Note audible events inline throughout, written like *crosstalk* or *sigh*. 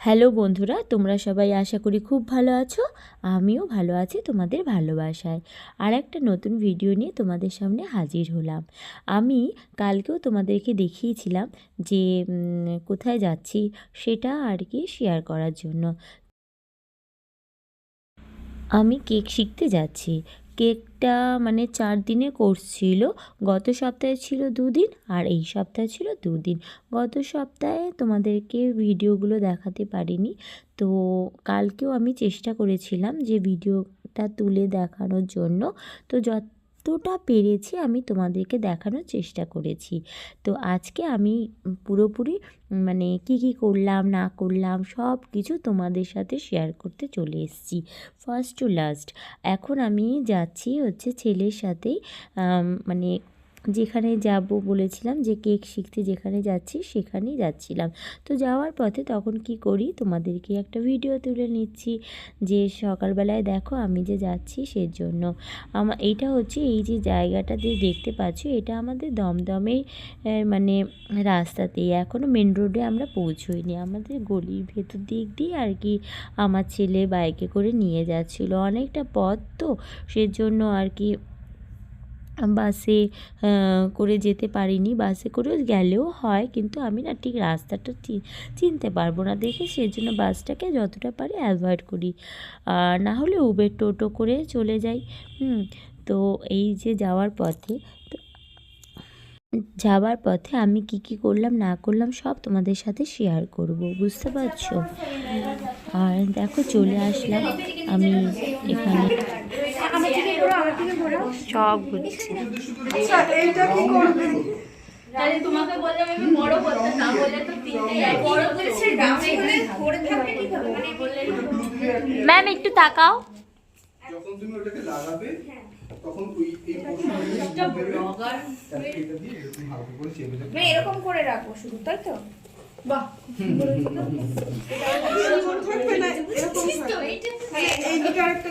Hello বন্ধুরা, তোমরা সবাই আশা করি খুব ভালো আছো। আমিও ভালো আছি তোমাদের ভালোবাসায়। আর একটা নতুন ভিডিও নিয়ে তোমাদের সামনে হাজির হলাম। আমি কালকেও তোমাদেরকে দেখিয়েছিলাম যে কোথায় যাচ্ছি সেটা আর কি শেয়ার করার জন্য। আমি কেক শিখতে যাচ্ছি। কেকটা মানে চার দিনে কোর্স ছিল। গত সপ্তাহে ছিল দুদিন আর এই সপ্তাহে ছিল দুদিন। গত সপ্তাহে তোমাদেরকে ভিডিওগুলো দেখাতে পারিনি। তো কালকেও আমি চেষ্টা করেছিলাম যে ভিডিওটা তুলে দেখানোর জন্য। তো যতটা পেরেছি আমি তোমাদেরকে দেখানোর চেষ্টা করেছি। তো আজকে আমি পুরোপুরি মানে কি কি করলাম, না করলাম সব কিছু তোমাদের সাথে শেয়ার করতে চলে এসেছি। ফার্স্ট টু লাস্ট এখন আমি যাচ্ছি হচ্ছে ছেলের সাথেই মানে যেখানে যাব বলেছিলাম যে কেক শিখতে যেখানে যাচ্ছি সেখানেই যাচ্ছিলাম। তো যাওয়ার পথে তখন কি করি, তোমাদেরকে একটা ভিডিও তুলে নিচ্ছি যে সকালবেলায় দেখো আমি যে যাচ্ছি সেজন্য। আমার এটা হচ্ছে এই যে জায়গাটা যে দেখতে পাচ্ছ, এটা আমাদের দমদমের মানে রাস্তাতেই। এখনও মেন রোডে আমরা পৌঁছোইনি। আমাদের গলির ভেতর দিক দিয়ে আর কি আমার ছেলে বাইকে করে নিয়ে যাচ্ছিল। অনেকটা পথ তো, সেজন্য আর কি বাসে করে যেতে পারিনি। বাসে করেও গেলেও হয়, কিন্তু আমি না ঠিক রাস্তাটা চিনতে পারব না দেখে। সেজন্য বাসটাকে যতটা পারি অ্যাভয়েড করি। আর না হলে উবের টোটো করে চলে যাই। হুম, তো এই যে যাওয়ার পথে যাওয়ার পথে আমি কি কি করলাম, না করলাম, সব তোমাদের সাথে শেয়ার করব। বুঝতে পারছ? আর দেখো, চলে আসলাম। আমি এখানে সব ঘুরছি আচ্ছা এইটা কি করবে? তাহলে তোমাকে বললাম আমি বড় করতে না বলে তো তিনটে বড় করেছে গ্রামে হলে করে থাকবে ঠিক হবে মানে বললে ম্যাম একটু তাকাও। যখন তুমি ওটাকে লাগাবে তখন ওই এই পোর্শনটা ব্লগার এটা দিয়ে এরকম করে চেপে দেবে। মানে এরকম করে রাখব শুধু তাই তো? বাহ এরকম এই আরেকটা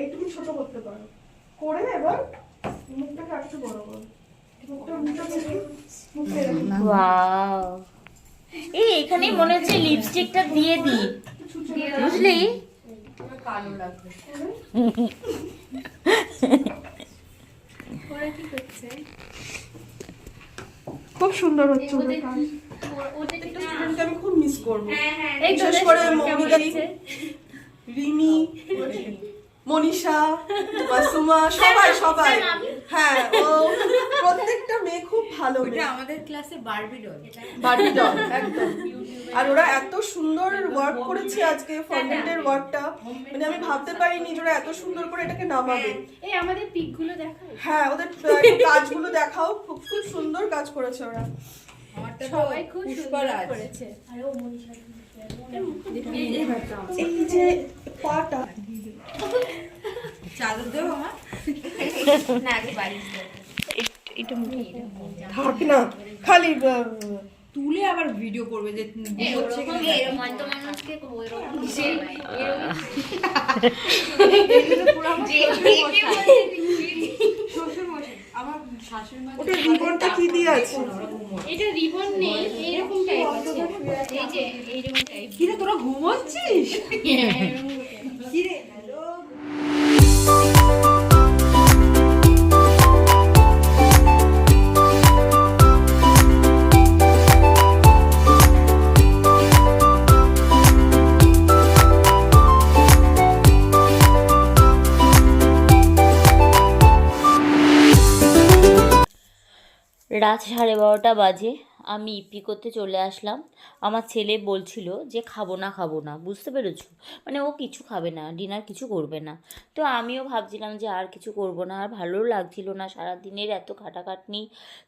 এইটুকু ছোট করতে পারো। করে এবার মুখটাকে একটু বড় করো। এই এখানে মনে হচ্ছে লিপস্টিকটা দিয়ে দিই। বুঝলি? কালো লাগবে ওরা কি করছে খুব সুন্দর হচ্ছে আমি খুব মিস করব। বিশেষ করে রিমি। মনীষা *laughs* মাসুমা সবাই সবাই। হ্যাঁ ও প্রত্যেকটা মেয়ে খুব ভালো মেয়ে। আমাদের ক্লাসে বারবি ডল বার্বি ডল একদম। আর ওরা এত সুন্দর ওয়ার্ক করেছে আজকে ফন্ডেন্টের ওয়ার্কটা মানে আমি ভাবতে পারিনি যে ওরা এত সুন্দর করে এটাকে নামাবে। এই আমাদের পিকগুলো দেখাই হ্যাঁ ওদের *laughs* কাজগুলো দেখাও। খুব খুব সুন্দর কাজ করেছে ওরা। সবাই খুব সুন্দর করেছে। আরে ও মনীষা এই যে পাটা। চাদর দেবো আমার না আগে বাড়ি থাক। না খালি তুলে আবার ভিডিও করবে যে হচ্ছে *laughs* *laughs* *laughs* আমার শাশুড়ি মা ওটা রিবনটা কি দিয়ে আছে? এটা রিবন নেই এইরকম টাইপ আছে। এই যে এইরকম টাইপ কিরে তোরা ঘুমোচ্ছিস রাত সাড়ে বারোটা বাজে, আমি ইপি করতে চলে আসলাম। আমার ছেলে বলছিল যে, খাব না খাব না। বুঝতে পেরেছ? মানে ও কিছু খাবে না, ডিনার কিছু করবে না। তো আমিও ভাবছিলাম যে, আর কিছু করব না, আর ভালোও লাগছিল না সারা দিনের এত খাটাখাটনি।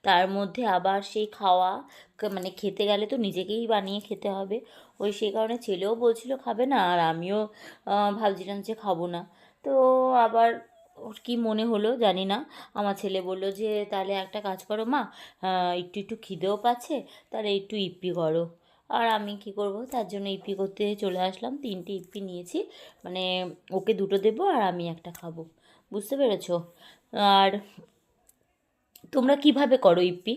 তার মধ্যে আবার সেই খাওয়া মানে খেতে গেলে তো নিজেকেই বানিয়ে খেতে হবে। ওই সেই কারণে ছেলেও বলছিল, খাবে না। আর আমিও ভাবছিলাম যে, খাব না। তো আবার ওর কী মনে হলো জানি না। আমার ছেলে বলল যে, তাহলে একটা কাজ করো মা একটু একটু খিদেও পাচ্ছে, তাহলে একটু ইপি করো। আর আমি কি করব, তার জন্য ইপি করতে চলে আসলাম। তিনটে ইপি নিয়েছি মানে ওকে দুটো দেবো আর আমি একটা খাব। বুঝতে পেরেছ? আর তোমরা কীভাবে করো ইপি?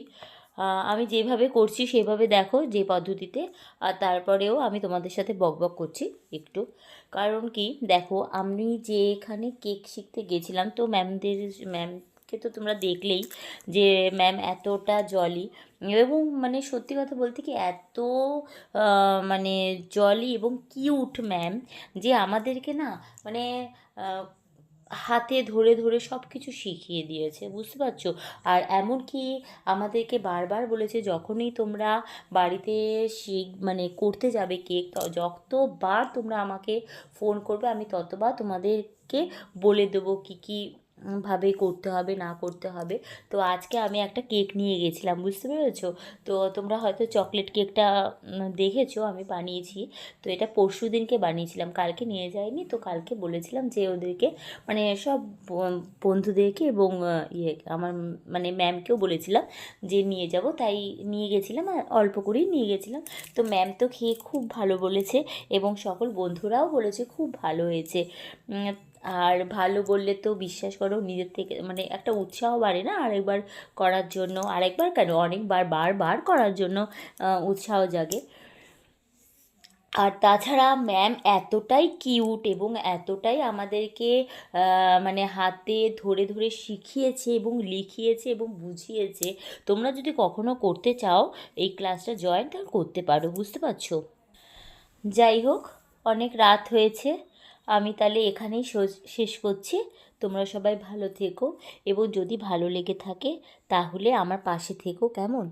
আমি যেভাবে করছি সেভাবে দেখো যে পদ্ধতিতে, আর তারপরেও আমি তোমাদের সাথে বকবক করছি একটু। কারণ কি? দেখো, আমি যেখানে কেক শিখতে গেছিলাম, তো ম্যামদের, ম্যামকে তো তোমরা দেখলেই যে ম্যাম এতটা জলি এবং মানে সত্যি কথা বলতে কি এত মানে জলি এবং কিউট ম্যাম যে আমাদেরকে না মানে হাতে ধরে ধরে সব কিছু শিখিয়ে দিয়েছে, বুঝতে পারছ? আর এমনকি আমাদেরকে বারবার বলেছে, যখনই তোমরা বাড়িতে শিখ মানে করতে যাবে কেক যতবার তোমরা আমাকে ফোন করবে, আমি ততবার তোমাদেরকে বলে দেবো কী কী ভাবে করতে হবে, না করতে হবে। তো আজকে আমি একটা কেক নিয়ে গেছিলাম, বুঝতে পেরেছ? তো তোমরা হয়তো চকলেট কেকটা দেখেছ, আমি বানিয়েছি। তো এটা পরশু দিনকে বানিয়েছিলাম, কালকে নিয়ে যাইনি। তো কালকে বলেছিলাম যে ওদেরকে মানে সব বন্ধুদেরকে এবং ইয়ে আমার মানে ম্যামকেও বলেছিলাম যে নিয়ে যাব। তাই নিয়ে গেছিলাম আর অল্প করেই নিয়ে গেছিলাম। তো ম্যাম তো খেয়ে খুব ভালো বলেছে এবং সকল বন্ধুরাও বলেছে খুব ভালো হয়েছে। আর ভালো বললে তো বিশ্বাস করো নিজের থেকে মানে একটা উৎসাহ বাড়ে না আরেকবার করার জন্য। আরেকবার কেন? অনেকবার, বারবার করার জন্য উৎসাহ জাগে। আর তাছাড়া ম্যাম এতটাই কিউট এবং এতটাই আমাদেরকে মানে হাতে ধরে ধরে শিখিয়েছে এবং লিখিয়েছে এবং বুঝিয়েছে। তোমরা যদি কখনো করতে চাও, এই ক্লাসটা জয়েন করতে পারো, বুঝতে পারছ? যাই হোক, অনেক রাত হয়েছে। আমি তাহলে এখানেই শেষ করছি। তোমরা সবাই ভালো থেকো এবং যদি ভালো লেগে থাকে, তাহলে আমার পাশে থেকো, কেমন?